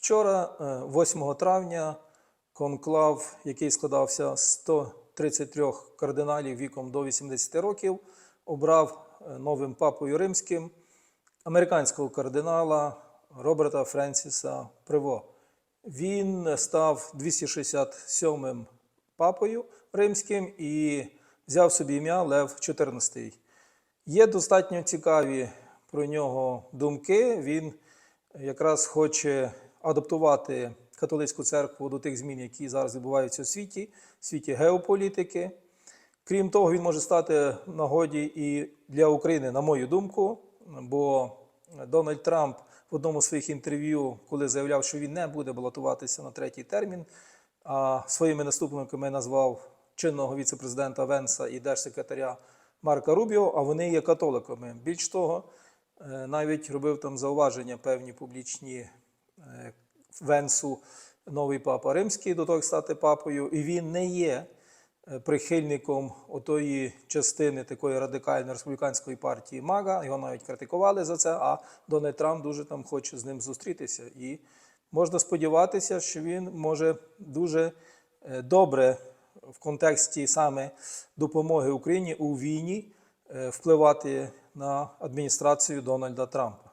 Вчора, е, 8 травня, конклав, який складався з 133 кардиналів віком до 80 років, обрав е, новим папою римським американського кардинала Роберта Френсіса Приво. Він став 267-м папою римським і взяв собі ім'я Лев XIV. Є достатньо цікаві про нього думки. Він якраз хоче адаптувати католицьку церкву до тих змін, які зараз відбуваються у світі, в світі геополітики. Крім того, він може стати нагоді і для України, на мою думку, бо Дональд Трамп в одному з своїх інтерв'ю, коли заявляв, що він не буде балотуватися на третій термін, а своїми наступниками назвав чинного віце-президента Венса і держсекретаря Марка Рубіо, а вони є католиками. Більш того, е, навіть робив там зауваження певні публічні Венсу, новий папа римський, до того стати папою, і він не є е, прихильником отої частини такої радикальної республіканської партії Мага. Його навіть критикували за це. А Дональд Трамп дуже там хоче з ним зустрітися. І можна сподіватися, що він може дуже е, добре в контексті саме допомоги Україні у війні е, впливати на адміністрацію Дональда Трампа.